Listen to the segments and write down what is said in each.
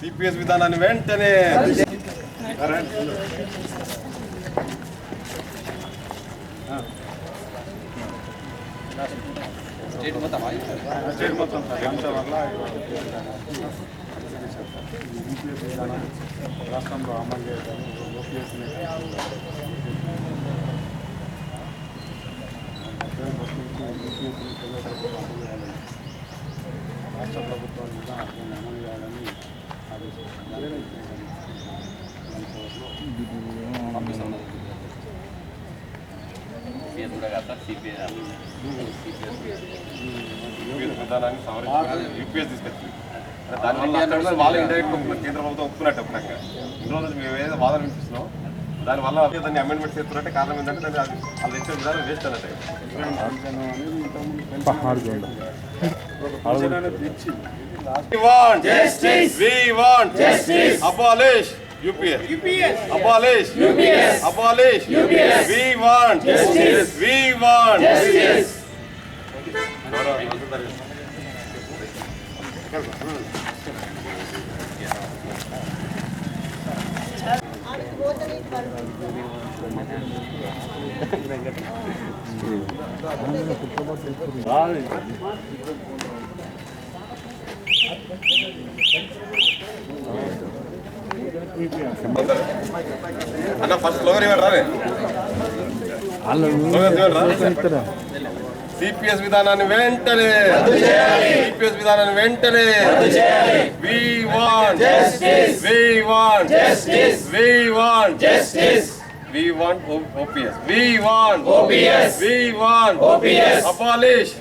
CPS విధానాన్ని వెంటనే state మొత్తం సార్ వల్ల విధానం రాష్ట్రంలో అమలు చేయడం ఓపీఎస్ని రాష్ట్ర ప్రభుత్వాలు కూడా దాన్ని అమలు చేయాలని యూపీఎస్ విధానాన్ని సవరించి యూపీఎస్ తీసుకొచ్చింది దానివల్ల వాళ్ళు ఇండైరెక్ట్ కేంద్ర ప్రభుత్వం ఒప్పుకున్నట్టు ఒప్పుకున్నాక ఇన్ని రోజులు మేము ఏదైతే వాదన వినిపిస్తున్నాం దానివల్ల దాన్ని అమెండ్మెంట్స్ చేస్తున్నట్టే కారణం ఏంటంటే దాన్ని అది వాళ్ళు తెచ్చే విధానం వేస్ట్ అన్నట్టే justice. We want justice. Abolish UPS. UPS. Abolish UPS. Abolish UPS. We want justice. We want justice. అన్న ఫస్ట్ స్లోగన్ ఇవ్వండి సిపిఎస్ విధానాన్ని వెంటనే. సిపిఎస్ విధానాన్ని వెంటనే. We want we want we want we want OPS we want OPS we want OPS abolish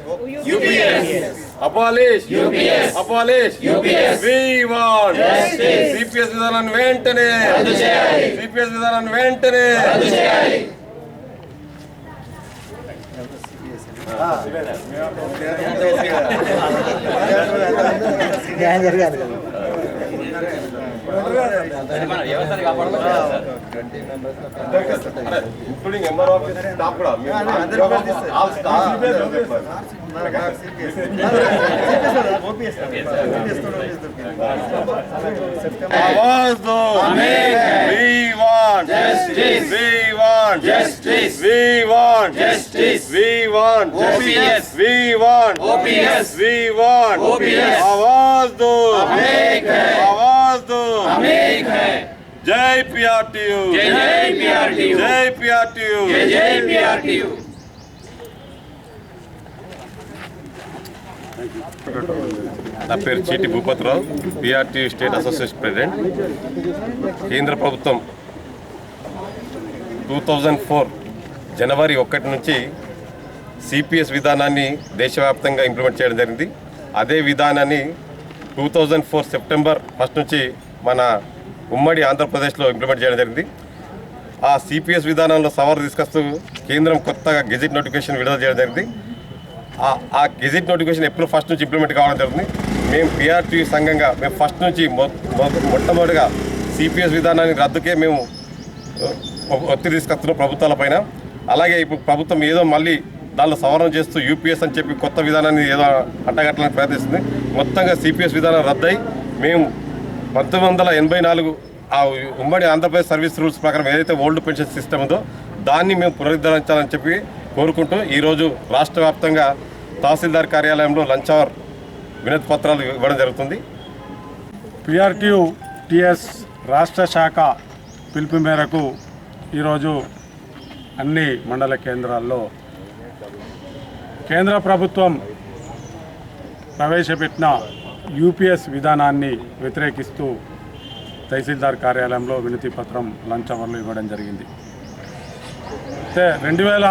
UPS abolish UPS abolish UPS we want CPS విధానాన్ని వెంటనే CPS విధానాన్ని వెంటనే We want justice. We want justice. We want justice. We want OPS. We want OPS. We want OPS. Avaaz do. Amen. జై PRTU. జై PRTU. జై PRTU. నా పేరు Cheeti Bhupathirao PRT state association president. కేంద్ర ప్రభుత్వం two thousand four జనవరి ఒకటి నుంచి CPS విధానాన్ని దేశవ్యాప్తంగా ఇంప్లిమెంట్ చేయడం జరిగింది. అదే విధానాన్ని two thousand four September first నుంచి మన ఉమ్మడి ఆంధ్రప్రదేశ్లో ఇంప్లిమెంట్ చేయడం జరిగింది. ఆ సిపిఎస్ విధానంలో సవరణ తీసుకొస్తూ కేంద్రం కొత్తగా గెజిట్ నోటిఫికేషన్ విడుదల చేయడం జరిగింది. ఆ- ఆ గెజిట్ నోటిఫికేషన్ ఎప్పుడు ఫస్ట్ నుంచి ఇంప్లిమెంట్ కావడం జరుగుతుంది. మేము పిఆర్టీ సంఘంగా మేము ఫస్ట్ నుంచి మొ- మొట్టమొదటిగా సిపిఎస్ విధానాన్ని రద్దుకే మేము ఒత్తిడి తీసుకొస్తున్నాం ప్రభుత్వాల పైన. అలాగే ఇప్పుడు ప్రభుత్వం ఏదో మళ్ళీ దానిలో సవరణ చేస్తూ యూపీఎస్ అని చెప్పి కొత్త విధానాన్ని ఏదో అంటగట్టడానికి ప్రయత్నిస్తుంది. మొత్తంగా సిపిఎస్ విధానం రద్దయి మేము పంతొమ్మిది వందల ఎనభై నాలుగు ఆ ఉమ్మడి ఆంధ్రప్రదేశ్ సర్వీస్ రూల్స్ ప్రకారం ఏదైతే ఓల్డ్ పెన్షన్ సిస్టమ్ ఉందో దాన్ని మేము పునరుద్ధరించాలని చెప్పి కోరుకుంటూ ఈరోజు రాష్ట్ర వ్యాప్తంగా తహసీల్దార్ కార్యాలయంలో లంచ్ అవర్ వినతి పత్రాలు ఇవ్వడం జరుగుతుంది. పిఆర్టీయు టిఎస్ రాష్ట్ర శాఖ పిలుపు మేరకు ఈరోజు అన్ని మండల కేంద్రాల్లో కేంద్ర ప్రభుత్వం ప్రవేశపెట్టిన యూపీఎస్ విధానాన్ని వ్యతిరేకిస్తూ తహసీల్దార్ కార్యాలయంలో వినతి పత్రం లంచ్ అవర్లు ఇవ్వడం జరిగింది. అయితే రెండు వేల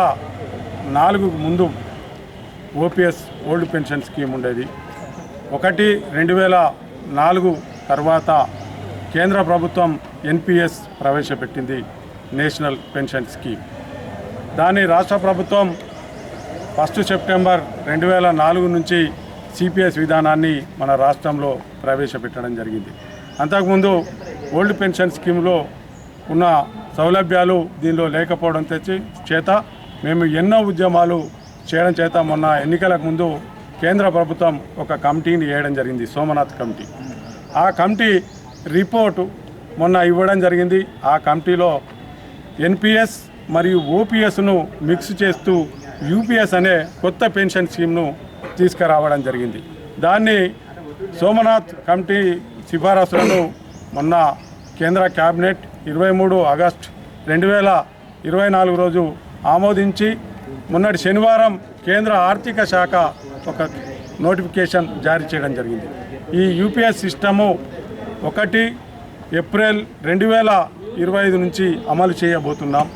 నాలుగుకు ముందు ఓపీఎస్ ఓల్డ్ పెన్షన్ స్కీమ్ ఉండేది. ఒకటి రెండు వేల నాలుగు తర్వాత కేంద్ర ప్రభుత్వం ఎన్పిఎస్ ప్రవేశపెట్టింది నేషనల్ పెన్షన్ స్కీమ్. దాన్ని రాష్ట్ర ప్రభుత్వం ఫస్ట్ సెప్టెంబర్ రెండు వేల నాలుగు నుంచి సిపిఎస్ విధానాన్ని మన రాష్ట్రంలో ప్రవేశపెట్టడం జరిగింది. అంతకుముందు ఓల్డ్ పెన్షన్ స్కీమ్లో ఉన్న సౌలభ్యాలు దీనిలో లేకపోవడం తెచ్చి చేత మేము ఎన్నో ఉద్యమాలు చేయడం చేత మొన్న ఎన్నికలకు ముందు కేంద్ర ప్రభుత్వం ఒక కమిటీని వేయడం జరిగింది సోమనాథ్ కమిటీ. ఆ కమిటీ రిపోర్టు మొన్న ఇవ్వడం జరిగింది. ఆ కమిటీలో ఎన్పిఎస్ మరియు ఓపీఎస్ను మిక్స్ చేస్తూ యూపీఎస్ అనే కొత్త పెన్షన్ స్కీమ్ను తీసుకురావడం జరిగింది. దాన్ని సోమనాథ్ కమిటీ సిఫారసులను మొన్న కేంద్ర క్యాబినెట్ ఇరవై మూడు ఆగస్ట్ రెండు వేల ఇరవై నాలుగు రోజు ఆమోదించి మొన్నటి శనివారం కేంద్ర ఆర్థిక శాఖ ఒక నోటిఫికేషన్ జారీ చేయడం జరిగింది. ఈ యూపీఎస్ సిస్టము ఒకటి ఏప్రిల్ రెండు వేల ఇరవై ఐదు నుంచి అమలు చేయబోతున్నాం.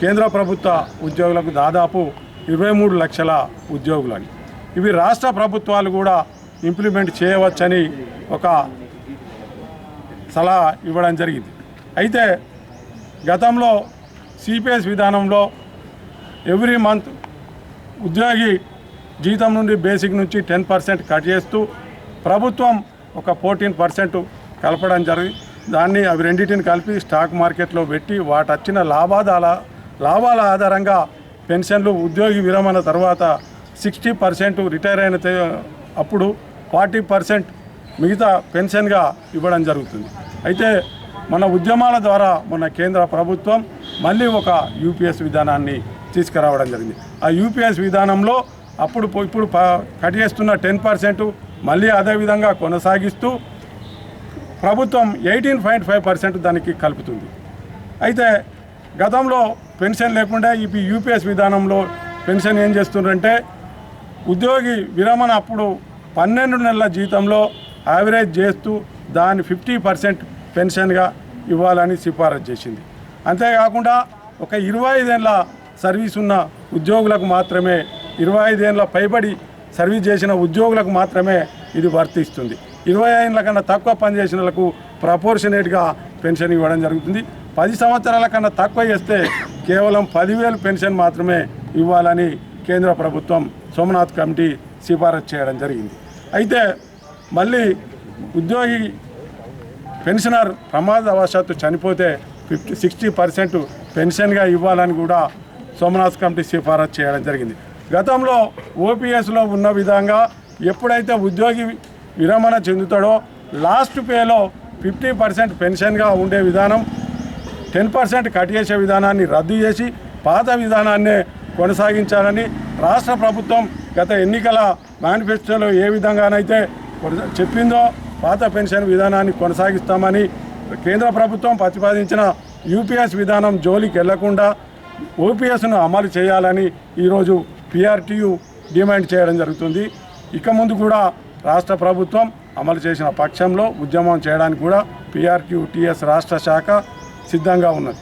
కేంద్ర ప్రభుత్వ ఉద్యోగులకు దాదాపు ఇరవై మూడు లక్షల ఉద్యోగులని ఇవి రాష్ట్ర ప్రభుత్వాలు కూడా ఇంప్లిమెంట్ చేయవచ్చని ఒక సలహా ఇవ్వడం జరిగింది. అయితే గతంలో సిపిఎస్ విధానంలో ఎవ్రీ మంత్ ఉద్యోగి జీతం నుండి బేసిక్ నుంచి టెన్ పర్సెంట్ కట్ చేస్తూ ప్రభుత్వం ఒక ఫోర్టీన్ పర్సెంట్ కలపడం జరిగి దాన్ని అవి రెండింటిని కలిపి స్టాక్ మార్కెట్లో పెట్టి వాటి వచ్చిన లాభాదాల లాభాల ఆధారంగా పెన్షన్లు ఉద్యోగి విరమణ తర్వాత సిక్స్టీ పర్సెంట్ రిటైర్ అయిన తే- అప్పుడు ఫార్టీ పర్సెంట్ మిగతా పెన్షన్గా ఇవ్వడం జరుగుతుంది. అయితే మన ఉద్యమాల ద్వారా మన కేంద్ర ప్రభుత్వం మళ్ళీ ఒక యూపీఎస్ విధానాన్ని తీసుకురావడం జరిగింది. ఆ యూపీఎస్ విధానంలో అప్పుడు ఇప్పుడు ప- కట్ చేస్తున్న టెన్ పర్సెంట్ మళ్ళీ అదే విధంగా కొనసాగిస్తూ ప్రభుత్వం ఎయిటీన్ పాయింట్ ఫైవ్ పర్సెంట్ దానికి కలుపుతుంది. అయితే గతంలో పెన్షన్ లేకుండా ఇప్పుడు యూపీఎస్ విధానంలో పెన్షన్ ఏం చేస్తుందంటే ఉద్యోగి విరమణ అప్పుడు పన్నెండు నెలల జీతంలో యావరేజ్ చేస్తూ దాన్ని ఫిఫ్టీ పర్సెంట్ పెన్షన్గా ఇవ్వాలని సిఫారసు చేసింది. అంతేకాకుండా ఒక ఇరవై ఐదేళ్ళ సర్వీస్ ఉన్న ఉద్యోగులకు మాత్రమే ఇరవై ఐదేళ్ళ పైబడి సర్వీస్ చేసిన ఉద్యోగులకు మాత్రమే ఇది వర్తిస్తుంది. ఇరవై ఐదుల కన్నా తక్కువ పనిచేసిన ప్రపోర్షనేట్గా పెన్షన్ ఇవ్వడం జరుగుతుంది. పది సంవత్సరాల కన్నా తక్కువ చేస్తే కేవలం పదివేలు పెన్షన్ మాత్రమే ఇవ్వాలని కేంద్ర ప్రభుత్వం సోమనాథ్ కమిటీ సిఫారసు చేయడం జరిగింది. అయితే మళ్ళీ ఉద్యోగి పెన్షనర్ ప్రమాదవశాత్తు చనిపోతే ఫిఫ్టీ సిక్స్టీ పర్సెంట్ పెన్షన్గా ఇవ్వాలని కూడా సోమనాథ్ కమిటీ సిఫారసు చేయడం జరిగింది. గతంలో ఓపీఎస్లో ఉన్న విధంగా ఎప్పుడైతే ఉద్యోగి విరమణ చెందుతాడో లాస్ట్ పేలో ఫిఫ్టీ పర్సెంట్ పెన్షన్గా ఉండే విధానం టెన్ పర్సెంట్ కట్ చేసే విధానాన్ని రద్దు చేసి పాత విధానాన్నే కొనసాగించాలని రాష్ట్ర ప్రభుత్వం గత ఎన్నికల మేనిఫెస్టోలో ఏ విధంగానైతే చెప్పిందో పాత పెన్షన్ విధానాన్ని కొనసాగిస్తామని కేంద్ర ప్రభుత్వం ప్రతిపాదించిన యూపీఎస్ విధానం జోలికి వెళ్ళకుండా ఓపీఎస్ను అమలు చేయాలని ఈరోజు పిఆర్టీయు డిమాండ్ చేయడం జరుగుతుంది. ఇక ముందు కూడా రాష్ట్ర ప్రభుత్వం అమలు చేసిన పక్షంలో ఉద్యమం చేయడానికి కూడా పిఆర్టీయు టీఎస్ రాష్ట్ర శాఖ సిద్ధంగా ఉన్నది.